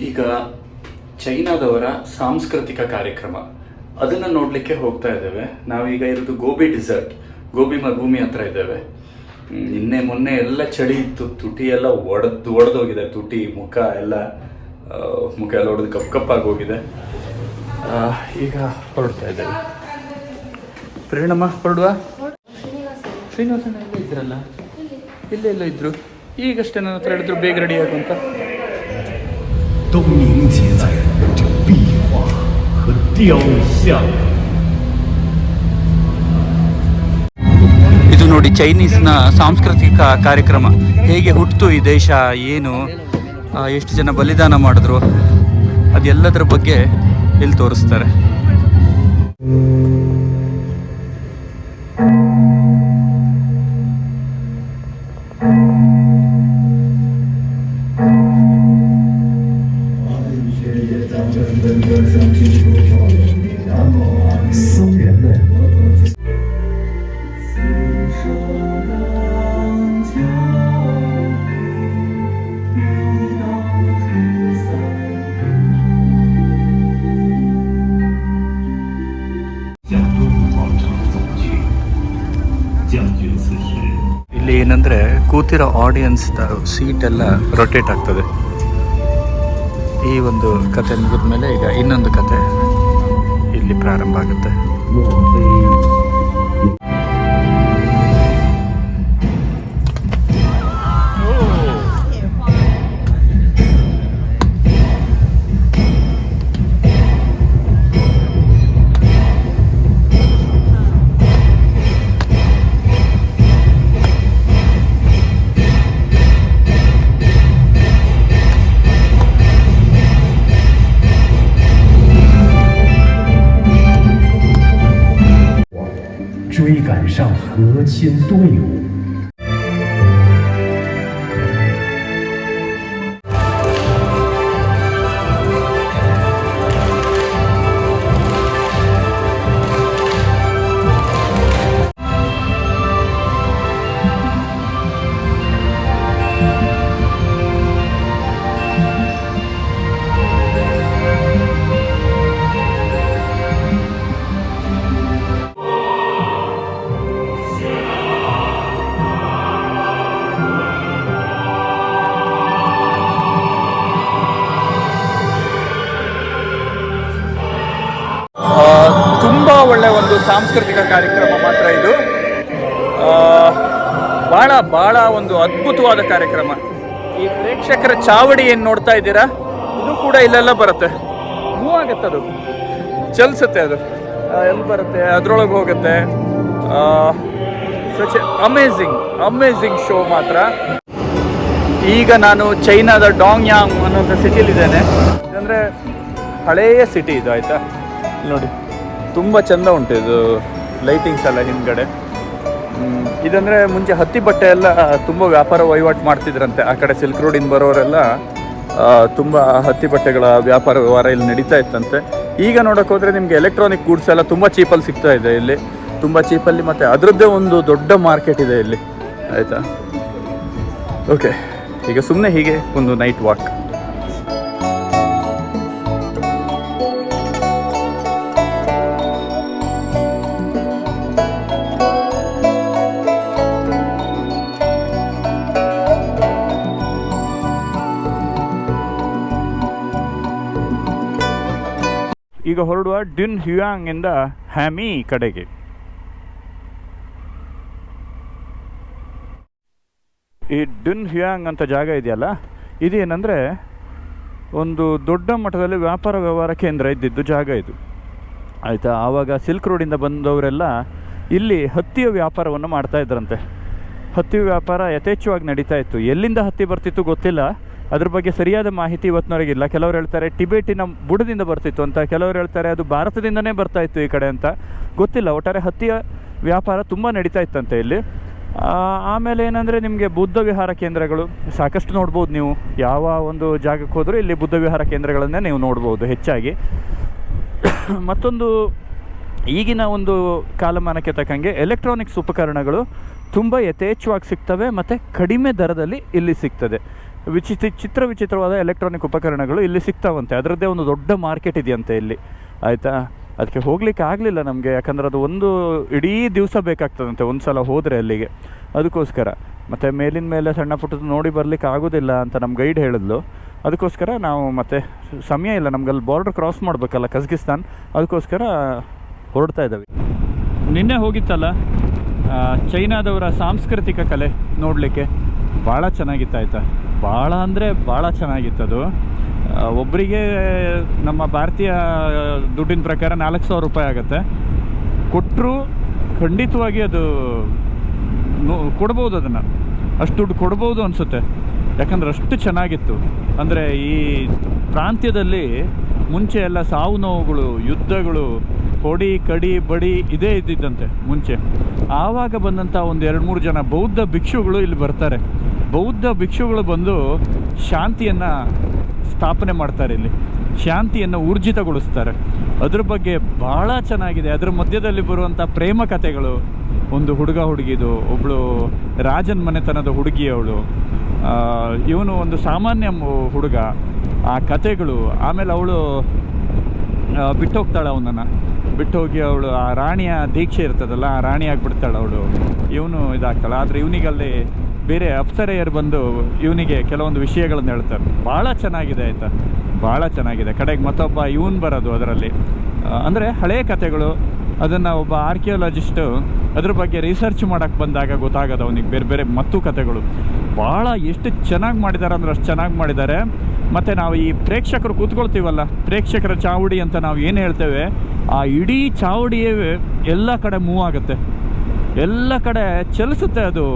ಈಗ ಚೈನಾದವರ ಸಾಂಸ್ಕೃತಿಕ ಕಾರ್ಯಕ್ರಮ. ಅದನ್ನು ನೋಡಲಿಕ್ಕೆ ಹೋಗ್ತಾ ಇದ್ದೇವೆ. ನಾವೀಗ ಇರೋದು ಗೋಬಿ ಡಿಸರ್ಟ್. ಗೋಬಿ ಮರುಭೂಮಿ ಹತ್ರ ಇದ್ದೇವೆ. ನಿನ್ನೆ ಮೊನ್ನೆ ಎಲ್ಲ ಚಳಿ ಇತ್ತು. ತುಟಿ ಎಲ್ಲ ಒಡೆದು, ಒಡೆದೋಗಿದೆ. ತುಟಿ, ಮುಖ ಎಲ್ಲ ಮುಖ ಎಲ್ಲ ಒಡೆದು ಕಪ್ ಕಪ್ಪಾಗಿ ಹೋಗಿದೆ. ಈಗ ಹೊರಡ್ತಾ ಇದ್ದೇವೆ. ಪ್ರೇರಣಮ್ಮ ಹೊರಡುವ? ಶ್ರೀನಿವಾಸ ಇಲ್ಲೇ ಇದ್ರಲ್ಲ? ಇಲ್ಲೇ ಎಲ್ಲ ಇದ್ರು. ಈಗಷ್ಟೇ ನನ್ನ ಹತ್ರ ಹೇಳಿದ್ರು ಬೇಗ ರೆಡಿ ಆಗು ಅಂತ 都凝结在这壁画和雕像。 ಇದು ನೋಡಿ ಚೈನೀಸ್ನ ಸಾಂಸ್ಕೃತಿಕ ಕಾರ್ಯಕ್ರಮ ಹೇಗೆ ಹುಟ್ಟಿತು ಈ ದೇಶ ಏನು ಆ, ಎಷ್ಟು ಜನ ಬಲಿದಾನ ಮಾಡಿದ್ರು ಅದೆಲ್ಲದರ ಬಗ್ಗೆ ಇಲ್ಲಿ ತೋರಿಸ್ತಾರೆ ಕೂತಿರೋ ಆಡಿಯನ್ಸ್ ಸೀಟ್ ಎಲ್ಲ ರೊಟೇಟ್ ಆಗ್ತದೆ. ಈ ಒಂದು ಕತೆ ಮುಗಿದ ಮೇಲೆ ಈಗ ಇನ್ನೊಂದು ಕತೆ ಇಲ್ಲಿ ಪ್ರಾರಂಭ ಆಗುತ್ತೆ. 上和亲队伍。ಒಳ್ಳೆ ಒಂದು ಸಾಂಸ್ಕೃತಿಕ ಕಾರ್ಯಕ್ರಮ ಮಾತ್ರ ಇದು. ಬಹಳ ಬಹಳ ಒಂದು ಅದ್ಭುತವಾದ ಕಾರ್ಯಕ್ರಮ. ಈ ಪ್ರೇಕ್ಷಕರ ಚಾವಡಿ ಏನು ನೋಡ್ತಾ ಇದ್ದೀರಾ? ಇದು ಕೂಡ ಇಲ್ಲೆಲ್ಲ ಬರುತ್ತೆ. ಮೂವ್ ಆಗುತ್ತೆ ಅದು. ಚಲಿಸುತ್ತೆ ಅದು. ಎಲ್ಲಿ ಬರುತ್ತೆ? ಅದರೊಳಗೆ ಹೋಗುತ್ತೆ. ಸಚ್ ಅಮೇಝಿಂಗ್ ಅಮೇಝಿಂಗ್ ಶೋ ಮಾತ್ರ. ಈಗ ನಾನು ಚೈನಾದ ಡಾಂಗ್ ಯಾಂಗ್ ಅನ್ನೋಂಥ ಸಿಟಿಲಿದ್ದೇನೆ ಅಂದರೆ ಹಳೆಯ ಸಿಟಿ ಇದು, ಆಯಿತಾ? ನೋಡಿ. ತುಂಬ ಚೆಂದ ಉಂಟು ಇದು ಲೈಟಿಂಗ್ಸ್ ಎಲ್ಲ ಹಿಂದ್ಗಡೆ ಇದಂದರೆ ಮುಂಚೆ ಹತ್ತಿ ಬಟ್ಟೆ ಎಲ್ಲ ತುಂಬ ವ್ಯಾಪಾರ ವಹಿವಾಟು ಮಾಡ್ತಿದ್ರಂತೆ. ಆ ಕಡೆ ಸಿಲ್ಕ್ ರೋಡಿಂದ ಬರೋರೆಲ್ಲ ತುಂಬ ಹತ್ತಿ ಬಟ್ಟೆಗಳ ವ್ಯಾಪಾರ ವ್ಯವಹಾರ ಇಲ್ಲಿ ನಡೀತಾ ಇತ್ತಂತೆ. ಈಗ ನೋಡೋಕೆ ಹೋದರೆ ನಿಮಗೆ ಎಲೆಕ್ಟ್ರಾನಿಕ್ ಗೂಡ್ಸ್ ಎಲ್ಲ ತುಂಬ ಚೀಪಲ್ಲಿ ಸಿಗ್ತಾ ಇದೆ ಇಲ್ಲಿ. ತುಂಬ ಚೀಪಲ್ಲಿ ಮತ್ತು ಅದರದ್ದೇ ಒಂದು ದೊಡ್ಡ ಮಾರ್ಕೆಟ್ ಇದೆ ಇಲ್ಲಿ. ಆಯಿತಾ? ಓಕೆ ಈಗ ಸುಮ್ಮನೆ ಹೀಗೆ ಒಂದು ನೈಟ್ ವಾಕ್ ಈಗ ಹೊರಡುವ ಡಿನ್ ಹ್ಯುಯಾಂಗಿಂದ ಹ್ಯಾಮಿ ಕಡೆಗೆ. ಈ ಡಿನ್ ಹ್ಯುಯಾಂಗ್ ಅಂತ ಜಾಗ ಇದೆಯಲ್ಲ, ಇದೇನೆಂದರೆ ಒಂದು ದೊಡ್ಡ ಮಟ್ಟದಲ್ಲಿ ವ್ಯಾಪಾರ ವ್ಯವಹಾರ ಕೇಂದ್ರ ಇದ್ದಿದ್ದು ಜಾಗ ಇದು. ಆಯಿತಾ, ಆವಾಗ ಸಿಲ್ಕ್ ರೋಡಿಂದ ಬಂದವರೆಲ್ಲ ಇಲ್ಲಿ ಹತ್ತಿಯ ವ್ಯಾಪಾರವನ್ನು ಮಾಡ್ತಾ ಇದ್ರಂತೆ. ಹತ್ತಿ ವ್ಯಾಪಾರ ಯಥೇಚ್ಛವಾಗಿ ನಡೀತಾ ಇತ್ತು. ಎಲ್ಲಿಂದ ಹತ್ತಿ ಬರ್ತಿತ್ತು ಗೊತ್ತಿಲ್ಲ. ಅದ್ರ ಬಗ್ಗೆ ಸರಿಯಾದ ಮಾಹಿತಿ ಇವತ್ತಿನವರೆಗಿಲ್ಲ ಕೆಲವರು ಹೇಳ್ತಾರೆ ಟಿಬೇಟಿನ ಬುಡದಿಂದ ಬರ್ತಿತ್ತು ಅಂತ, ಕೆಲವರು ಹೇಳ್ತಾರೆ ಅದು ಭಾರತದಿಂದನೇ ಬರ್ತಾ ಇತ್ತು ಈ ಕಡೆ ಅಂತ. ಗೊತ್ತಿಲ್ಲ, ಒಟ್ಟಾರೆ ಹತ್ತಿಯ ವ್ಯಾಪಾರ ತುಂಬ ನಡೀತಾ ಇತ್ತಂತೆ ಇಲ್ಲಿ. ಆಮೇಲೆ ಏನಂದರೆ ನಿಮಗೆ ಬುದ್ಧ ವಿಹಾರ ಕೇಂದ್ರಗಳು, ಸಾಕಷ್ಟು ನೋಡ್ಬೋದು ನೀವು. ಯಾವ ಒಂದು ಜಾಗಕ್ಕೆ ಹೋದರೂ ಇಲ್ಲಿ ಬುದ್ಧ ವಿಹಾರ ಕೇಂದ್ರಗಳನ್ನೇ ನೀವು ನೋಡ್ಬೋದು ಹೆಚ್ಚಾಗಿ. ಮತ್ತೊಂದು ಈಗಿನ ಒಂದು ಕಾಲಮಾನಕ್ಕೆ ತಕ್ಕಂಗೆ ಎಲೆಕ್ಟ್ರಾನಿಕ್ಸ್ ಉಪಕರಣಗಳು ತುಂಬ ಯಥೇಚ್ಛವಾಗಿ ಸಿಗ್ತವೆ ಮತ್ತು ಕಡಿಮೆ ದರದಲ್ಲಿ ಇಲ್ಲಿ ಸಿಗ್ತದೆ. ವಿಚಿತ್ರ ಚಿತ್ರ ವಿಚಿತ್ರವಾದ ಎಲೆಕ್ಟ್ರಾನಿಕ್ ಉಪಕರಣಗಳು ಇಲ್ಲಿ ಸಿಗ್ತಾವಂತೆ. ಅದರದ್ದೇ ಒಂದು ದೊಡ್ಡ ಮಾರ್ಕೆಟ್ ಇದೆಯಂತೆ ಇಲ್ಲಿ. ಆಯಿತಾ? ಅದಕ್ಕೆ ಹೋಗ್ಲಿಕ್ಕೆ ಆಗಲಿಲ್ಲ ನಮಗೆ. ಯಾಕಂದರೆ ಅದು ಒಂದು ಇಡೀ ದಿವಸ ಬೇಕಾಗ್ತದಂತೆ ಒಂದು ಸಲ ಹೋದರೆ ಅಲ್ಲಿಗೆ. ಅದಕ್ಕೋಸ್ಕರ. ಮತ್ತು ಮೇಲಿನ ಮೇಲೆ ಸಣ್ಣ ಪುಟ್ಟದ್ದು ನೋಡಿ ಬರಲಿಕ್ಕೆ ಆಗೋದಿಲ್ಲ ಅಂತ ನಮ್ಮ ಗೈಡ್ ಹೇಳಿದ್ಲು. ಅದಕ್ಕೋಸ್ಕರ ನಾವು ಮತ್ತೆ ಸಮಯ ಇಲ್ಲ. ನಮ್ಗೆ ಅಲ್ಲಿ ಬಾರ್ಡರ್ ಕ್ರಾಸ್ ಮಾಡಬೇಕಲ್ಲ ಕಜಕಿಸ್ತಾನ್. ಅದಕ್ಕೋಸ್ಕರ ಹೊರಡ್ತಾ ಇದ್ದಾವೆ. ನಿನ್ನೆ ಹೋಗಿತ್ತಲ್ಲ ಚೈನಾದವರ ಸಾಂಸ್ಕೃತಿಕ ಕಲೆ ನೋಡಲಿಕ್ಕೆ? ಭಾಳ ಚೆನ್ನಾಗಿತ್ತು ಆಯಿತಾ? ಭಾಳ ಅಂದರೆ ಭಾಳ ಆ, ಒಬ್ಬರಿಗೆ ನಮ್ಮ ಭಾರತೀಯ ದುಡ್ಡಿನ ಪ್ರಕಾರ ನಾಲ್ಕು ಸಾವಿರ ರೂಪಾಯಿ ಆಗುತ್ತೆ. ಕೊಟ್ಟರು ಖಂಡಿತವಾಗಿ ಅದು ಕೊಡ್ಬೋದು ಅದನ್ನು. ಅಷ್ಟು ದುಡ್ಡು ಕೊಡ್ಬೋದು ಅನಿಸುತ್ತೆ. ಯಾಕಂದ್ರೆ ಅಷ್ಟು ಚೆನ್ನಾಗಿತ್ತು. ಅಂದರೆ ಈ ಪ್ರಾಂತ್ಯದಲ್ಲಿ ಮುಂಚೆ ಎಲ್ಲ ಸಾವು ನೋವುಗಳು ಯುದ್ಧಗಳು ಹೊಡಿ ಕಡಿ, ಬಡಿ ಇದೇ ಇದ್ದಿದ್ದಂತೆ ಮುಂಚೆ. ಆವಾಗ ಬಂದಂಥ ಒಂದು ಎರಡು ಮೂರು ಜನ ಬೌದ್ಧ ಭಿಕ್ಷುಗಳು ಇಲ್ಲಿ ಬರ್ತಾರೆ. ಬೌದ್ಧ ಭಿಕ್ಷುಗಳು ಬಂದು ಶಾಂತಿಯನ್ನು ಸ್ಥಾಪನೆ ಮಾಡ್ತಾರೆ ಇಲ್ಲಿ. ಶಾಂತಿಯನ್ನು ಊರ್ಜಿತಗೊಳಿಸ್ತಾರೆ. ಅದ್ರ ಬಗ್ಗೆ ಭಾಳ ಚೆನ್ನಾಗಿದೆ. ಅದ್ರ ಮಧ್ಯದಲ್ಲಿ ಬರುವಂಥ ಪ್ರೇಮ ಕಥೆಗಳು. ಒಂದು ಹುಡುಗ ಹುಡುಗಿದು ಒಬ್ಬಳು ರಾಜನ ಮನೆತನದ ಹುಡುಗಿ ಅವಳು ಇವನು ಒಂದು ಸಾಮಾನ್ಯ ಹುಡುಗ. ಆ ಕಥೆಗಳು, ಆಮೇಲೆ ಅವಳು ಬಿಟ್ಟು ಹೋಗ್ತಾಳೆ ಅವನನ್ನು. ಬಿಟ್ಟು ಹೋಗಿ ಅವಳು, ಆ ರಾಣಿಯ ದೀಕ್ಷೆ ಇರ್ತದಲ್ಲ, ಆ ರಾಣಿ ಆಗಿಬಿಡ್ತಾಳೆ ಅವಳು. ಇವನು ಇದಾಗ್ತಾಳೆ. ಆದರೆ ಇವನಿಗಲ್ಲಿ ಬೇರೆ ಅಪ್ಸರೆಯರು ಬಂದು ಇವನಿಗೆ ಕೆಲವೊಂದು ವಿಷಯಗಳನ್ನು ಹೇಳ್ತಾರೆ. ಭಾಳ ಚೆನ್ನಾಗಿದೆ ಆಯಿತಾ? ಭಾಳ ಚೆನ್ನಾಗಿದೆ. ಕಡೆಗೆ ಮತ್ತೊಬ್ಬ ಇವನು ಬರೋದು ಅದರಲ್ಲಿ. ಅಂದರೆ ಹಳೆಯ ಕಥೆಗಳು. ಅದನ್ನು ಒಬ್ಬ ಆರ್ಕಿಯೋಲಜಿಸ್ಟು ಅದ್ರ ಬಗ್ಗೆ ರಿಸರ್ಚ್ ಮಾಡೋಕ್ಕೆ ಬಂದಾಗ ಗೊತ್ತಾಗೋದು ಅವನಿಗೆ ಬೇರೆ ಬೇರೆ ಮತ್ತು ಕಥೆಗಳು. ಭಾಳ ಎಷ್ಟು ಚೆನ್ನಾಗಿ ಮಾಡಿದ್ದಾರೆ ಅಂದ್ರೆ ಅಷ್ಟು ಚೆನ್ನಾಗಿ ಮಾಡಿದ್ದಾರೆ. ಮತ್ತು ನಾವು ಈ ಪ್ರೇಕ್ಷಕರು ಕೂತ್ಕೊಳ್ತೀವಲ್ಲ, ಪ್ರೇಕ್ಷಕರ ಚಾವಡಿ ಅಂತ ನಾವು ಏನು ಹೇಳ್ತೇವೆ? ಆ ಇಡೀ ಚಾವಡಿಯೇ ಎಲ್ಲ ಕಡೆ ಮೂವ್ ಆಗುತ್ತೆ. ಎಲ್ಲ ಕಡೆ ಚಲಿಸುತ್ತೆ ಅದು.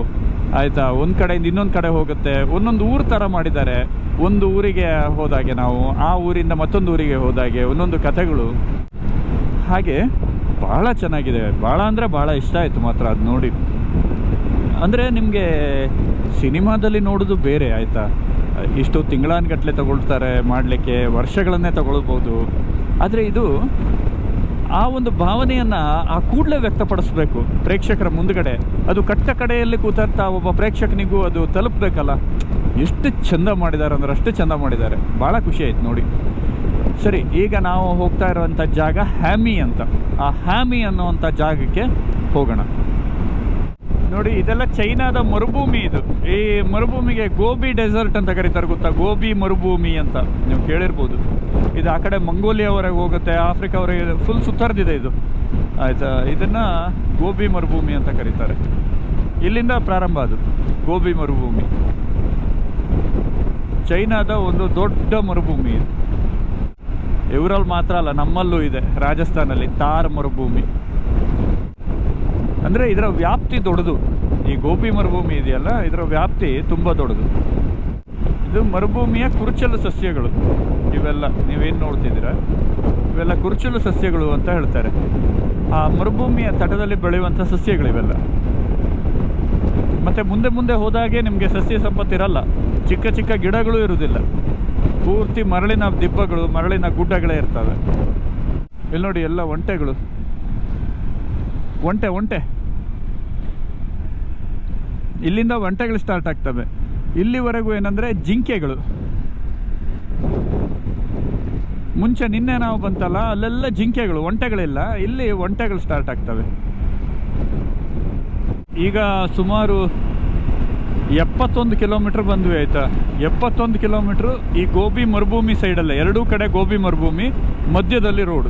ಆಯಿತಾ? ಒಂದು ಕಡೆಯಿಂದ ಇನ್ನೊಂದು ಕಡೆ ಹೋಗುತ್ತೆ. ಒಂದೊಂದು ಊರು ಥರ ಮಾಡಿದ್ದಾರೆ. ಒಂದು ಊರಿಗೆ ಹೋದಾಗೆ ನಾವು, ಆ ಊರಿಂದ ಮತ್ತೊಂದು ಊರಿಗೆ ಹೋದಾಗೆ ಒಂದೊಂದು ಕಥೆಗಳು. ಹಾಗೆ ಭಾಳ ಚೆನ್ನಾಗಿದೆ. ಭಾಳ ಅಂದರೆ ಭಾಳ ಇಷ್ಟ ಆಯಿತು ಮಾತ್ರ ಅದು ನೋಡಿ. ಅಂದರೆ ನಿಮಗೆ ಸಿನಿಮಾದಲ್ಲಿ ನೋಡೋದು ಬೇರೆ, ಆಯಿತಾ? ಇಷ್ಟು ತಿಂಗಳಾನ್ಗಟ್ಟಲೆ ತಗೊಳ್ತಾರೆ, ಮಾಡಲಿಕ್ಕೆ ವರ್ಷಗಳನ್ನೇ ತಗೊಳ್ಬೋದು. ಆದರೆ ಇದು ಆ ಒಂದು ಭಾವನೆಯನ್ನು ಆ ಕೂಡಲೇ ವ್ಯಕ್ತಪಡಿಸ್ಬೇಕು. ಪ್ರೇಕ್ಷಕರ ಮುಂದುಗಡೆ. ಅದು ಕಟ್ಟ ಕಡೆಯಲ್ಲಿ ಕೂತಂಥ ಒಬ್ಬ ಪ್ರೇಕ್ಷಕನಿಗೂ ಅದು ತಲುಪಬೇಕಲ್ಲ. ಎಷ್ಟು ಚಂದ ಮಾಡಿದ್ದಾರೆ ಅಂದ್ರೆ ಅಷ್ಟು ಚಂದ ಮಾಡಿದ್ದಾರೆ. ಭಾಳ ಖುಷಿ ಆಯ್ತು ನೋಡಿ. ಸರಿ, ಈಗ ನಾವು ಹೋಗ್ತಾ ಇರುವಂಥ ಜಾಗ ಹ್ಯಾಮಿ ಅಂತ. ಆ ಹ್ಯಾಮಿ ಅನ್ನುವಂಥ ಜಾಗಕ್ಕೆ ಹೋಗೋಣ. ನೋಡಿ, ಇದೆಲ್ಲ ಚೈನಾದ ಮರುಭೂಮಿ ಇದು. ಈ ಮರುಭೂಮಿಗೆ ಗೋಬಿ ಡೆಸರ್ಟ್ ಅಂತ ಕರೀತಾರೆ ಗೊತ್ತಾ? ಗೋಬಿ ಮರುಭೂಮಿ ಅಂತ ನೀವು ಕೇಳಿರ್ಬೋದು. ಇದು ಆ ಕಡೆ ಮಂಗೋಲಿಯಾವರೆಗೆ ಹೋಗುತ್ತೆ ಆಫ್ರಿಕಾವರೆಗೆ ಫುಲ್ ಸುತ್ತರ್ದಿದೆ ಇದು. ಆಯಿತಾ? ಇದನ್ನು ಗೋಬಿ ಮರುಭೂಮಿ ಅಂತ ಕರೀತಾರೆ. ಇಲ್ಲಿಂದ ಪ್ರಾರಂಭ ಅದು, ಗೋಬಿ ಮರುಭೂಮಿ. ಚೈನಾದ ಒಂದು ದೊಡ್ಡ ಮರುಭೂಮಿ ಇದು. ಇವರಲ್ಲಿ ಮಾತ್ರ ಅಲ್ಲ, ನಮ್ಮಲ್ಲೂ ಇದೆ, ರಾಜಸ್ಥಾನಲ್ಲಿ ತಾರ್ ಮರುಭೂಮಿ. ಅಂದರೆ ಇದರ ವ್ಯಾಪ್ತಿ ದೊಡ್ಡದು. ಈ ಗೋಪಿ ಮರುಭೂಮಿ ಇದೆಯಲ್ಲ, ಇದರ ವ್ಯಾಪ್ತಿ ತುಂಬ ದೊಡ್ಡದು. ಇದು ಮರುಭೂಮಿಯ ಕುರುಚಲು ಸಸ್ಯಗಳು. ಇವೆಲ್ಲ ನೀವೇನು ನೋಡ್ತಿದ್ದೀರ? ಇವೆಲ್ಲ ಕುರುಚಲು ಸಸ್ಯಗಳು ಅಂತ ಹೇಳ್ತಾರೆ. ಆ ಮರುಭೂಮಿಯ ತಟದಲ್ಲಿ ಬೆಳೆಯುವಂಥ ಸಸ್ಯಗಳಿವೆಲ್ಲ. ಮತ್ತು ಮುಂದೆ ಮುಂದೆ ಹೋದಾಗೆ ನಿಮಗೆ ಸಸ್ಯ ಸಂಪತ್ತಿರಲ್ಲ ಚಿಕ್ಕ ಚಿಕ್ಕ ಗಿಡಗಳು ಇರುವುದಿಲ್ಲ. ಪೂರ್ತಿ ಮರಳಿನ ದಿಬ್ಬಗಳು, ಮರಳಿನ ಗುಡ್ಡಗಳೇ ಇರ್ತವೆ. ಇಲ್ಲಿ ನೋಡಿ ಎಲ್ಲ ಒಂಟೆಗಳು. ಒಂಟೆ ಒಂಟೆ. ಇಲ್ಲಿಂದ ಒಂಟೆಗಳು ಸ್ಟಾರ್ಟ್ ಆಗ್ತವೆ. ಇಲ್ಲಿವರೆಗೂ ಏನಂದ್ರೆ ಜಿಂಕೆಗಳು. ಮುಂಚೆ ನಿನ್ನೆ ನಾವು ಬಂತಲ್ಲ, ಅಲ್ಲೆಲ್ಲ ಜಿಂಕೆಗಳು, ಒಂಟೆಗಳಿಲ್ಲ, ಇಲ್ಲಿ ಒಂಟೆಗಳು ಸ್ಟಾರ್ಟ್ ಆಗ್ತವೆ. ಈಗ ಸುಮಾರು ಎಪ್ಪತ್ತೊಂದು ಕಿಲೋಮೀಟ್ರ್ ಬಂದ್ವಿ ಆಯಿತಾ. ಎಪ್ಪತ್ತೊಂದು ಕಿಲೋಮೀಟ್ರ್ ಈ ಗೋಬಿ ಮರುಭೂಮಿ ಸೈಡಲ್ಲೇ ಎರಡೂ ಕಡೆ ಗೋಬಿ ಮರುಭೂಮಿ, ಮಧ್ಯದಲ್ಲಿ ರೋಡ್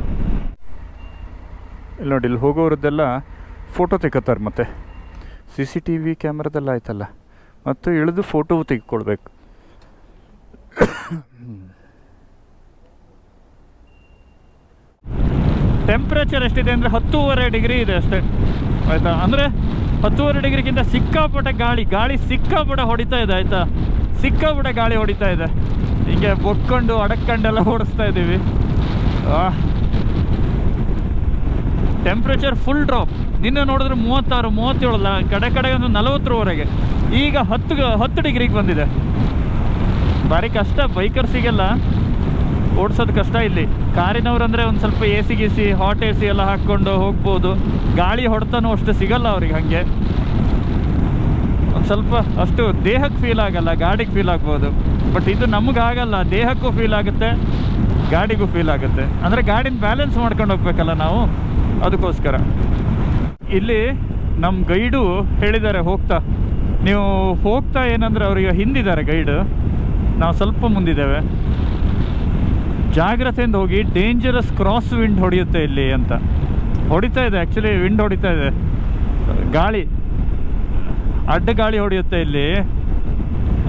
ಇಲ್ಲಿ ನೋಡಿ, ಇಲ್ಲಿ ಹೋಗೋರದ್ದೆಲ್ಲ ಫೋಟೋ ತೆಕ್ಕತ್ತಾರೆ ಮತ್ತೆ. ಸಿ ಸಿ ಟಿ ವಿ ಕ್ಯಾಮ್ರಾದೆಲ್ಲ ಆಯ್ತಲ್ಲ ಮತ್ತು ಇಳಿದು ಫೋಟೋ ತೆಗೆದುಕೊಳ್ಬೇಕು. ಟೆಂಪ್ರೇಚರ್ ಎಷ್ಟಿದೆ ಅಂದರೆ ಹತ್ತೂವರೆ ಡಿಗ್ರಿ ಇದೆ ಅಷ್ಟೇ. ಆಯಿತಾ? ಅಂದರೆ ಹತ್ತೂವರೆ ಡಿಗ್ರಿಗಿಂತ ಸಿಕ್ಕಾಪಟ್ಟೆ ಗಾಳಿ ಗಾಳಿ ಸಿಕ್ಕಾಪಟ್ಟೆ ಹೊಡಿತಾ ಇದೆ, ಆಯಿತಾ? ಸಿಕ್ಕಾಪಟ್ಟೆ ಗಾಳಿ ಹೊಡಿತಾ ಇದೆ. ಹೀಗೆ ಬೊಕ್ಕೊಂಡು, ಅಡಕ್ಕೊಂಡೆಲ್ಲ ಓಡಿಸ್ತಾ ಇದ್ದೀವಿ. ಟೆಂಪ್ರೇಚರ್ ಫುಲ್ ಡ್ರಾಪ್ ನಿನ್ನೆ ನೋಡಿದ್ರೆ ಮೂವತ್ತಾರು, ಮೂವತ್ತೇಳು, ಲ- ಕಡೆ ಕಡೆ ಒಂದು ನಲವತ್ತರವರೆಗೆ. ಈಗ ಹತ್ತು ಹತ್ತು ಡಿಗ್ರಿಗೆ ಬಂದಿದೆ. ಭಾರಿ ಕಷ್ಟ, ಬೈಕರ್ಸಿಗೆಲ್ಲ ಓಡಿಸೋದು ಕಷ್ಟ ಇಲ್ಲಿ. ಕಾರಿನವ್ರು ಅಂದರೆ ಒಂದು ಸ್ವಲ್ಪ ಎ ಸಿ ಗಿಸಿ ಹಾಟ್ ಎ ಸಿ ಎಲ್ಲ ಹಾಕ್ಕೊಂಡು ಹೋಗ್ಬೋದು. ಗಾಳಿ ಹೊಡೆತನೂ ಅಷ್ಟು ಸಿಗಲ್ಲ ಅವ್ರಿಗೆ ಹಾಗೆ. ಒಂದು ಸ್ವಲ್ಪ ಅಷ್ಟು ದೇಹಕ್ಕೆ ಫೀಲ್ ಆಗಲ್ಲ, ಗಾಡಿಗೆ ಫೀಲ್ ಆಗ್ಬೋದು. ಬಟ್ ಇದು ನಮಗಾಗಲ್ಲ ದೇಹಕ್ಕೂ ಫೀಲ್ ಆಗುತ್ತೆ, ಗಾಡಿಗೂ ಫೀಲ್ ಆಗುತ್ತೆ. ಅಂದರೆ ಗಾಡಿನ ಬ್ಯಾಲೆನ್ಸ್ ಮಾಡ್ಕೊಂಡು ಹೋಗ್ಬೇಕಲ್ಲ ನಾವು? ಅದಕ್ಕೋಸ್ಕರ. ಇಲ್ಲಿ ನಮ್ಮ ಗೈಡು ಹೇಳಿದ್ದಾರೆ, ಹೋಗ್ತಾ. ನೀವು ಹೋಗ್ತಾ ಏನಂದ್ರೆ ಅವರಿಗೆ ಹಿಂದಿದ್ದಾರೆ ಗೈಡ್. ನಾವು ಸ್ವಲ್ಪ ಮುಂದಿದ್ದೇವೆ. ಜಾಗ್ರತೆಯಿಂದ ಹೋಗಿ ಡೇಂಜರಸ್ ಕ್ರಾಸ್ ವಿಂಡ್ ಹೊಡೆಯುತ್ತೆ ಇಲ್ಲಿ ಅಂತ. ಹೊಡಿತಾ ಇದೆ ಆ್ಯಕ್ಚುಲಿ ವಿಂಡ್ ಹೊಡಿತಾ ಇದೆ. ಗಾಳಿ. ಅಡ್ಡ ಗಾಳಿ ಹೊಡೆಯುತ್ತೆ ಇಲ್ಲಿ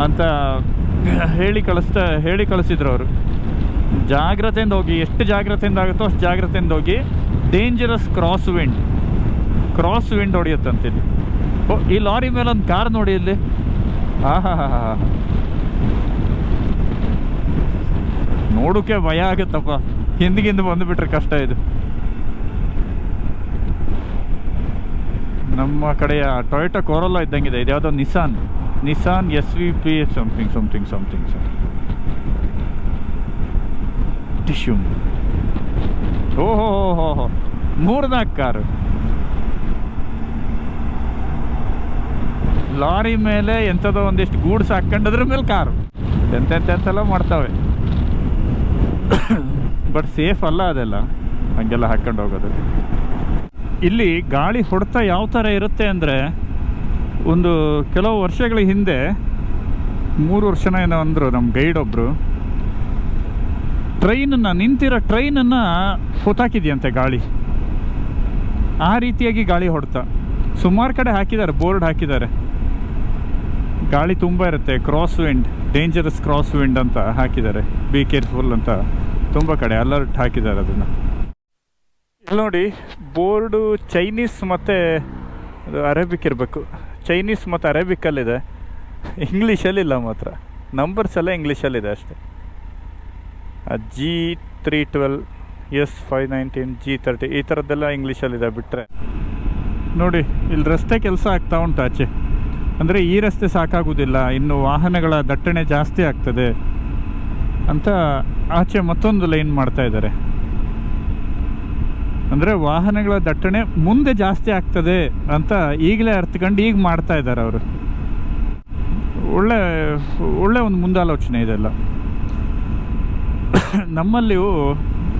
ಅಂತ ಹೇಳಿ ಕಳಿಸ್ತಾ, ಹೇಳಿ ಕಳಿಸಿದ್ರು ಅವರು. ಜಾಗ್ರತೆಯಿಂದ ಹೋಗಿ, ಎಷ್ಟು ಜಾಗ್ರತೆಯಿಂದ ಆಗುತ್ತೋ ಅಷ್ಟು ಜಾಗ್ರತೆಯಿಂದ ಹೋಗಿ dangerous cross wind cross wind ಹೊಡೆಯುತ್ತಂತಿಲ್ಲಿ ಓ, ಈ ಲಾರಿ ಮೇಲೆ ಒಂದು ಕಾರ್ ನೋಡಿ ಇಲ್ಲಿ. ಆಹಾ ಹಾ ಹಾ ನೋಡೋಕೆ ಭಯ ಆಗುತ್ತಪ್ಪ. ಹಿಂದಿಗಿಂದ ಬಂದುಬಿಟ್ರೆ ಕಷ್ಟ ಇದು. ನಮ್ಮ ಕಡೆಯ ಟೊಯೋಟಾ ಕೋರಲ್ಲ ಇದ್ದಂಗಿದೆ. ಇದು ಯಾವುದೋ Nissan Nissan S V P something something something tissue ಓಹೋ ಹೋ ಮೂರ್ನಾಲ್ಕು ಕಾರು. ಲಾರಿ ಮೇಲೆ ಎಂಥದೋ ಒಂದಿಷ್ಟು ಗೂಡ್ಸ್ ಹಾಕ್ಕೊಂಡದ್ರ ಮೇಲೆ ಕಾರು. ಎಂತೆಂತೆಲ್ಲ ಮಾಡ್ತಾವೆ. ಬಟ್ ಸೇಫ್ ಅಲ್ಲ ಅದೆಲ್ಲ. ಹಂಗೆಲ್ಲ ಹಾಕ್ಕೊಂಡು ಹೋಗೋದು. ಇಲ್ಲಿ ಗಾಳಿ ಹೊಡೆತ ಯಾವ ಥರ ಇರುತ್ತೆ ಅಂದರೆ, ಒಂದು ಕೆಲವು ವರ್ಷಗಳ ಹಿಂದೆ, ಮೂರು ವರ್ಷನ ಏನೋ ಅಂದರು ನಮ್ಮ ಗೈಡ್ ಒಬ್ಬರು ಟ್ರೈನನ್ನು, ನಿಂತಿರೋ ಟ್ರೈನನ್ನು ಹೊತ್ತಾಕಿದೆಯಂತೆ ಗಾಳಿ. ಆ ರೀತಿಯಾಗಿ ಗಾಳಿ ಹೊಡೆತ. ಸುಮಾರು ಕಡೆ ಹಾಕಿದ್ದಾರೆ, ಬೋರ್ಡ್ ಹಾಕಿದ್ದಾರೆ. ಗಾಳಿ ತುಂಬ ಇರುತ್ತೆ cross wind dangerous cross wind ಅಂತ ಹಾಕಿದ್ದಾರೆ. ಬಿ ಕೇರ್ಫುಲ್ ಅಂತ ತುಂಬ ಕಡೆ ಅಲರ್ಟ್ ಹಾಕಿದ್ದಾರೆ ಅದನ್ನು. ಇಲ್ಲಿ ನೋಡಿ, ಬೋರ್ಡು ಚೈನೀಸ್ ಮತ್ತು ಅರೇಬಿಕ್ ಇರಬೇಕು. ಚೈನೀಸ್ ಮತ್ತು ಅರೇಬಿಕಲ್ಲಿದೆ. ಇಂಗ್ಲೀಷಲ್ಲಿಲ್ಲ ಮಾತ್ರ. ನಂಬರ್ಸ್ ಎಲ್ಲ ಇಂಗ್ಲೀಷಲ್ಲಿದೆ ಅಷ್ಟೇ. G three twelve S five nineteen G thirty ಈ ಥರದ್ದೆಲ್ಲ ಇಂಗ್ಲೀಷಲ್ಲಿದೆ ಬಿಟ್ಟರೆ ನೋಡಿ ಇಲ್ಲಿ ರಸ್ತೆ ಕೆಲಸ ಆಗ್ತಾ ಉಂಟು ಆಚೆ. ಅಂದರೆ ಈ ರಸ್ತೆ ಸಾಕಾಗುವುದಿಲ್ಲ ಇನ್ನು ವಾಹನಗಳ ದಟ್ಟಣೆ ಜಾಸ್ತಿ ಆಗ್ತದೆ ಅಂತ ಆಚೆ ಮತ್ತೊಂದು ಲೈನ್ ಮಾಡ್ತಾ ಇದ್ದಾರೆ. ಅಂದರೆ ವಾಹನಗಳ ದಟ್ಟಣೆ ಮುಂದೆ ಜಾಸ್ತಿ ಆಗ್ತದೆ ಅಂತ ಈಗಲೇ ಅರ್ಥಕೊಂಡು ಈಗ ಮಾಡ್ತಾ ಇದ್ದಾರೆ ಅವರು. ಒಳ್ಳೆ ಒಳ್ಳೆ ಒಂದು ಮುಂದಾಲೋಚನೆ ಇದೆಲ್ಲ ನಮ್ಮಲ್ಲಿಯೂ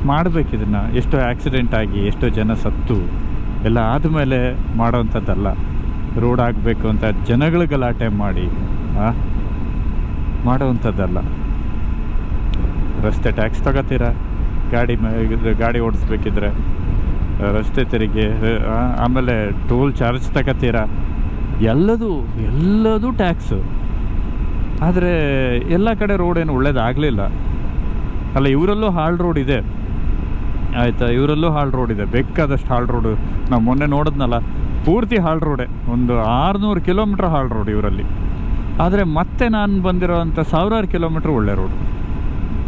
ಮಾಡಬೇಕು ಇದನ್ನು. ಎಷ್ಟೋ ಆಕ್ಸಿಡೆಂಟ್ ಆಗಿ, ಎಷ್ಟೋ ಜನ ಸತ್ತು. ಎಲ್ಲ ಆದಮೇಲೆ ಮಾಡೋವಂಥದ್ದಲ್ಲ. ರೋಡ್ ಆಗಬೇಕು ಅಂತ ಜನಗಳು ಗಲಾಟೆ ಮಾಡಿ ಮಾಡೋವಂಥದ್ದಲ್ಲ. ರಸ್ತೆ ಟ್ಯಾಕ್ಸ್ ತಗೋತೀರಾ? ಗಾಡಿ ಗಾಡಿ ಓಡಿಸ್ಬೇಕಿದ್ರೆ ರಸ್ತೆ ತೆರಿಗೆ ಆಮೇಲೆ ಟೋಲ್ ಚಾರ್ಜ್ ತಗೋತೀರಾ? ಎಲ್ಲದೂ ಎಲ್ಲದೂ ಟ್ಯಾಕ್ಸು ಆದರೆ ಎಲ್ಲ ಕಡೆ ರೋಡ್ ಏನು ಒಳ್ಳೇದಾಗಲಿಲ್ಲ. ಅಲ್ಲ, ಇವರಲ್ಲೂ ಹಾಲ್ ರೋಡ್ ಇದೆ. ಆಯಿತಾ? ಇವರಲ್ಲೂ ಹಾಲ್ ರೋಡ್ ಇದೆ. ಬೇಕಾದಷ್ಟು ಹಾಲ್ ರೋಡು ನಾವು ಮೊನ್ನೆ ನೋಡಿದ್ನಲ್ಲ, ಪೂರ್ತಿ ಹಾಲ್ ರೋಡೆ ಒಂದು ಆರುನೂರು ಕಿಲೋಮೀಟ್ರ್ ಹಾಲ್ ರೋಡ್ ಇವರಲ್ಲಿ. ಆದರೆ ಮತ್ತೆ ನಾನು ಬಂದಿರೋವಂಥ ಸಾವಿರಾರು ಕಿಲೋಮೀಟ್ರ್ ಒಳ್ಳೆ ರೋಡ್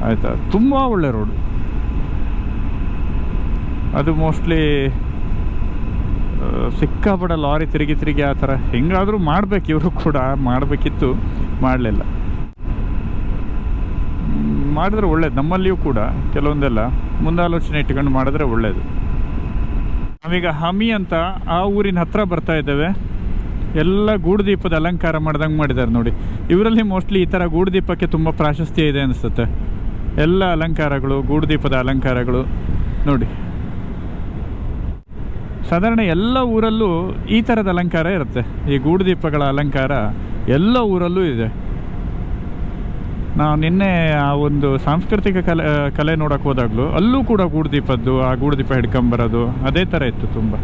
ಆಯಿತಾ? ತುಂಬ ಒಳ್ಳೆ ರೋಡು ಅದು ಮೋಸ್ಟ್ಲಿ ಸಿಕ್ಕಾಪಡ ಲಾರಿ ತಿರುಗಿ ತಿರುಗಿ ಆ ಥರ. ಹೆಂಗಾದರೂ ಮಾಡಬೇಕು, ಇವರು ಕೂಡ ಮಾಡಬೇಕಿತ್ತು. ಮಾಡಲಿಲ್ಲ. ಮಾಡಿದ್ರೆ ಒಳ್ಳೇದು, ನಮ್ಮಲ್ಲಿಯೂ ಕೂಡ ಕೆಲವೊಂದೆಲ್ಲ ಮುಂದಾಲೋಚನೆ ಇಟ್ಕೊಂಡು ಮಾಡಿದ್ರೆ ಒಳ್ಳೇದು. ನಾವೀಗ ಹಮಿ ಅಂತ ಆ ಊರಿನ ಹತ್ರ ಬರ್ತಾ ಇದ್ದೇವೆ. ಎಲ್ಲ ಗೂಡುದೀಪದ ಅಲಂಕಾರ ಮಾಡ್ದಂಗೆ ಮಾಡಿದ್ದಾರೆ ನೋಡಿ. ಇವರಲ್ಲಿ ಮೋಸ್ಟ್ಲಿ ಈ ಥರ ಗೂಡುದೀಪಕ್ಕೆ ತುಂಬ ಪ್ರಾಶಸ್ತ್ಯ ಇದೆ ಅನಿಸುತ್ತೆ. ಎಲ್ಲ ಅಲಂಕಾರಗಳು ಗೂಡುದೀಪದ ಅಲಂಕಾರಗಳು ನೋಡಿ. ಸಾಧಾರಣ ಎಲ್ಲ ಊರಲ್ಲೂ ಈ ಥರದ ಅಲಂಕಾರ ಇರುತ್ತೆ. ಈ ಗೂಡುದೀಪಗಳ ಅಲಂಕಾರ ಎಲ್ಲ ಊರಲ್ಲೂ ಇದೆ. ನಾವು ನಿನ್ನೆ ಆ ಒಂದು ಸಾಂಸ್ಕೃತಿಕ ಕಲೆ ಕಲೆ ನೋಡಕ್ಕೆ ಹೋದಾಗಲೂ ಅಲ್ಲೂ ಕೂಡ ಗೂಡುದೀಪದ್ದು, ಆ ಗೂಡುದೀಪ ಹಿಡ್ಕೊಂಬರೋದು ಅದೇ ಥರ ಇತ್ತು ತುಂಬ.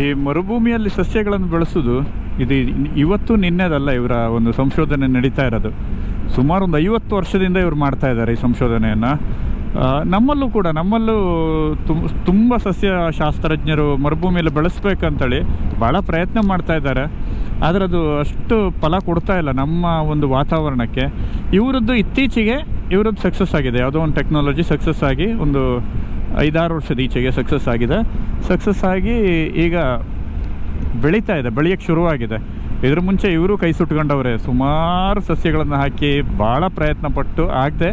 ಈ ಮರುಭೂಮಿಯಲ್ಲಿ ಸಸ್ಯಗಳನ್ನು ಬೆಳೆಸೋದು ಇದು ಇವತ್ತು ನಿನ್ನೆದಲ್ಲ ಇವರ ಒಂದು ಸಂಶೋಧನೆ ನಡೀತಾ ಇರೋದು. ಸುಮಾರು ಒಂದು ಐವತ್ತು ವರ್ಷದಿಂದ ಇವ್ರು ಮಾಡ್ತಾ ಇದ್ದಾರೆ ಈ ಸಂಶೋಧನೆಯನ್ನು. ನಮ್ಮಲ್ಲೂ ಕೂಡ, ನಮ್ಮಲ್ಲೂ ತುಂ ತುಂಬ ಸಸ್ಯ ಶಾಸ್ತ್ರಜ್ಞರು ಮರುಭೂಮಿಯಲ್ಲಿ ಬೆಳೆಸ್ಬೇಕಂತೇಳಿ ಭಾಳ ಪ್ರಯತ್ನ ಮಾಡ್ತಾ ಇದ್ದಾರೆ. ಆದರೆ ಅದು ಅಷ್ಟು ಫಲ ಕೊಡ್ತಾ ಇಲ್ಲ ನಮ್ಮ ಒಂದು ವಾತಾವರಣಕ್ಕೆ. ಇವರದ್ದು ಇತ್ತೀಚೆಗೆ ಇವರದ್ದು ಸಕ್ಸಸ್ ಆಗಿದೆ. ಯಾವುದೋ ಒಂದು ಟೆಕ್ನಾಲಜಿ ಸಕ್ಸಸ್ ಆಗಿ ಒಂದು ಐದಾರು ವರ್ಷದ ಈಚೆಗೆ ಸಕ್ಸಸ್ ಆಗಿದೆ. ಸಕ್ಸಸ್ ಆಗಿ ಈಗ ಬೆಳೀತಾ ಇದೆ, ಬೆಳೆಯೋಕ್ಕೆ ಶುರುವಾಗಿದೆ. ಇದ್ರ ಮುಂಚೆ ಇವರು ಕೈ ಸುಟ್ಕೊಂಡವ್ರೆ. ಸುಮಾರು ಸಸ್ಯಗಳನ್ನು ಹಾಕಿ ಭಾಳ ಪ್ರಯತ್ನ ಪಟ್ಟು ಆಗದೆ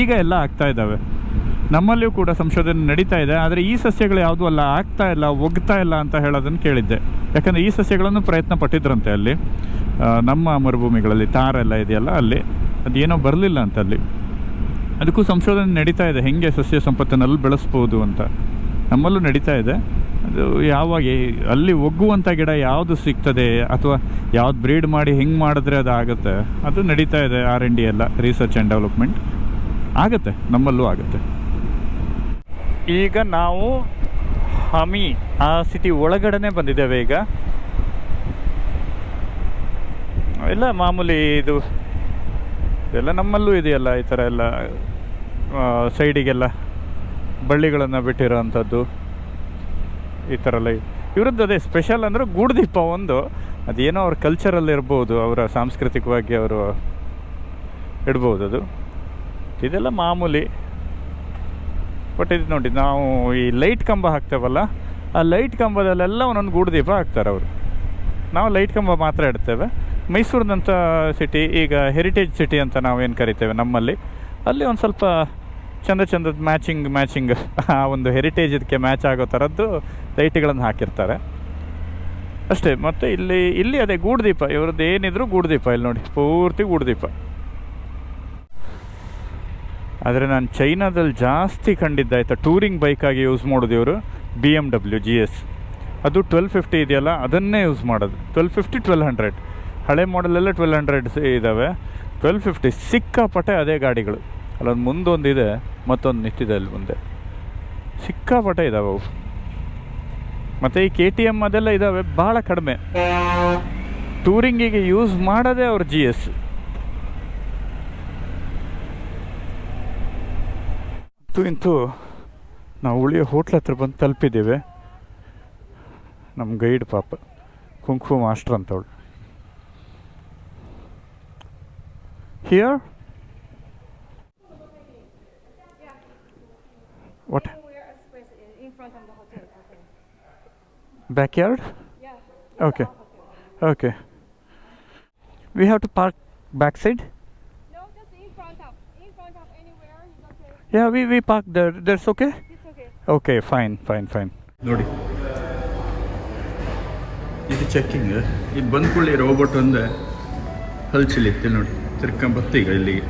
ಈಗ ಎಲ್ಲ ಆಗ್ತಾ ಇದ್ದಾವೆ. ನಮ್ಮಲ್ಲಿಯೂ ಕೂಡ ಸಂಶೋಧನೆ ನಡೀತಾ ಇದೆ, ಆದರೆ ಈ ಸಸ್ಯಗಳು ಯಾವುದೂ ಅಲ್ಲ, ಆಗ್ತಾ ಇಲ್ಲ, ಒಗ್ತಾ ಇಲ್ಲ ಅಂತ ಹೇಳೋದನ್ನು ಕೇಳಿದ್ದೆ. ಯಾಕಂದರೆ ಈ ಸಸ್ಯಗಳನ್ನು ಪ್ರಯತ್ನ ಪಟ್ಟಿದ್ರಂತೆ ಅಲ್ಲಿ. ನಮ್ಮ ಮರುಭೂಮಿಗಳಲ್ಲಿ ತಾರೆಲ್ಲ ಇದೆಯಲ್ಲ ಅಲ್ಲಿ. ಅದೇನೋ ಬರಲಿಲ್ಲ ಅಂತ ಅಲ್ಲಿ. ಅದಕ್ಕೂ ಸಂಶೋಧನೆ ನಡೀತಾ ಇದೆ, ಹೆಂಗೆ ಸಸ್ಯ ಸಂಪತ್ತನ್ನು ಬೆಳೆಸ್ಬೋದು ಅಂತ. ನಮ್ಮಲ್ಲೂ ನಡೀತಾ ಇದೆ. ಅದು ಯಾವಾಗ ಅಲ್ಲಿ ಒಗ್ಗುವಂಥ ಗಿಡ ಯಾವುದು ಸಿಗ್ತದೆ, ಅಥವಾ ಯಾವ್ದು ಬ್ರೀಡ್ ಮಾಡಿ ಹೆಂಗೆ ಮಾಡಿದ್ರೆ ಅದು ಆಗುತ್ತೆ, ಅದು ನಡೀತಾ ಇದೆ, ಆರ್ ಎನ್ ಡಿ ಎಲ್ಲ, ರಿಸರ್ಚ್ ಆ್ಯಂಡ್ ಡೆವಲಪ್ಮೆಂಟ್. ಆಗುತ್ತೆ, ನಮ್ಮಲ್ಲೂ ಆಗುತ್ತೆ. ಈಗ ನಾವು ಹಮಿ, ಆ ಸಿಟಿ ಒಳಗಡೆನೆ ಬಂದಿದ್ದೇವೆ ಈಗ. ಎಲ್ಲ ಮಾಮೂಲಿ ಇದು, ಎಲ್ಲ ನಮ್ಮಲ್ಲೂ ಇದೆಯಲ್ಲ ಈ ಥರ ಎಲ್ಲ ಸೈಡಿಗೆಲ್ಲ ಬಳ್ಳಿಗಳನ್ನು ಬಿಟ್ಟಿರೋ ಅಂಥದ್ದು ಈ ಥರ ಎಲ್ಲ ಇವ್ರದ್ದು ಅದೇ ಸ್ಪೆಷಲ್ ಅಂದರೆ ಗೂಡುದೀಪ ಒಂದು. ಅದೇನೋ ಅವ್ರ ಕಲ್ಚರಲ್ಲಿ ಇರ್ಬೋದು ಅವರ ಸಾಂಸ್ಕೃತಿಕವಾಗಿ ಅವರು ಇಡ್ಬೋದು ಅದು. ಇದೆಲ್ಲ ಮಾಮೂಲಿ ಬಟ್ ಇದು ನೋಡಿ, ನಾವು ಈ ಲೈಟ್ ಕಂಬ ಹಾಕ್ತೇವಲ್ಲ, ಆ ಲೈಟ್ ಕಂಬದಲ್ಲೆಲ್ಲ ಒಂದೊಂದು ಗೂಡುದೀಪ ಹಾಕ್ತಾರೆ ಅವರು. ನಾವು ಲೈಟ್ ಕಂಬ ಮಾತ್ರ ಇಡ್ತೇವೆ. ಮೈಸೂರಿನಂಥ ಸಿಟಿ ಈಗ ಹೆರಿಟೇಜ್ ಸಿಟಿ ಅಂತ ನಾವು ಏನು ಕರಿತೇವೆ ನಮ್ಮಲ್ಲಿ, ಅಲ್ಲಿ ಒಂದು ಸ್ವಲ್ಪ ಚಂದ ಚಂದದ ಮ್ಯಾಚಿಂಗ್ ಮ್ಯಾಚಿಂಗ್ ಆ ಒಂದು ಹೆರಿಟೇಜ್ ಇದಕ್ಕೆ ಮ್ಯಾಚ್ ಆಗೋ ಥರದ್ದು ಲೈಟ್ಗಳನ್ನು ಹಾಕಿರ್ತಾರೆ. ಅಷ್ಟೇ, ಮತ್ತು ಇಲ್ಲಿ ಇಲ್ಲಿ ಅದೇ ಗೂಡುದೀಪ ಇವ್ರದ್ದು ಏನಿದ್ರು ಗೂಡುದೀಪ ಇಲ್ಲಿ ನೋಡಿ, ಪೂರ್ತಿ ಗೂಡುದೀಪ ಆದರೆ ನಾನು ಚೈನಾದಲ್ಲಿ ಜಾಸ್ತಿ ಕಂಡಿದ್ದಾಯ್ತಾ ಟೂರಿಂಗ್ ಬೈಕಾಗಿ ಯೂಸ್ ಮಾಡೋದು ಇವರು? B M W G S ಅದು ಟ್ವೆಲ್ ಫಿಫ್ಟಿ ಇದೆಯಲ್ಲ, ಅದನ್ನೇ ಯೂಸ್ ಮಾಡೋದು. ಟ್ವೆಲ್ ಫಿಫ್ಟಿ ಟ್ವೆಲ್ ಹಂಡ್ರೆಡ್ ಹಳೆ ಮಾಡಲೆಲ್ಲ ಟ್ವೆಲ್ ಹಂಡ್ರೆಡ್ಸ್ ಇದ್ದಾವೆ ಟ್ವೆಲ್ ಫಿಫ್ಟಿ ಸಿಕ್ಕಾಪಟ್ಟೆ ಅದೇ ಗಾಡಿಗಳು. ಅಲ್ಲೊಂದು ಮುಂದೊಂದಿದೆ, ಮತ್ತೊಂದು ನಿಂತಿದೆ ಅಲ್ಲಿ ಮುಂದೆ. ಸಿಕ್ಕಾಪಟ್ಟೆ ಇದ್ದಾವೆ ಅವು. ಮತ್ತು ಈ ಕೆ ಟಿ ಎಂ ಅದೆಲ್ಲ ಇದ್ದಾವೆ ಭಾಳ ಕಡಿಮೆ. ಟೂರಿಂಗಿಗೆ ಯೂಸ್ ಮಾಡೋದೇ ಅವ್ರ ಜಿ ಎಸ್ ಅಂತೂ ಇಂತೂ ನಾವು ಉಳಿಯೋ ಹೋಟ್ಲ್ ಹತ್ರ ಬಂದು ತಲುಪಿದ್ದೇವೆ ನಮ್ಮ ಗೈಡ್ ಪಾಪ ಕುಂಕು master ಅಂತವಳು here what Where a space in, in front of the hotel. Okay. Backyard Yeah. Okay okay we have to park back side yeah we we park there That's okay okay fine fine fine ನೋಡಿ. ಇದು checking ಇದು ಬಂದ್ಕೊಳ್ಳಿ robot ಒಂದೇ ಹಲ್ಚಿಲಿತ್ತೆ ನೋಡಿ. ತಿರ್ಕೊಂಡ್ ಈಗ ಇಲ್ಲಿಗೆ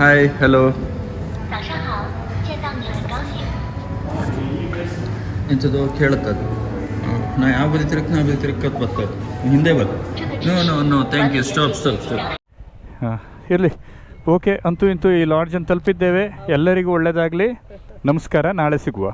hi hello ಎಂಥದ್ದು ಕೇಳುತ್ತದು. ನಾ ಯಾವ ಬದಿ ತಿರುಕ್ ನಾ ಬದಿ ತಿರುಕತ್ ಬರ್ತದೆ. ಹಿಂದೆ ಬರ್ತದೆ no no no thank you stop stop stop ಹಾಂ ಇರಲಿ. ಓಕೆ ಅಂತೂ ಇಂತೂ ಈ ಲಾಡ್ಜನ್ನು ತಲುಪಿದ್ದೇವೆ. ಎಲ್ಲರಿಗೂ ಒಳ್ಳೆಯದಾಗಲಿ ನಮಸ್ಕಾರ ನಾಳೆ ಸಿಗುವ.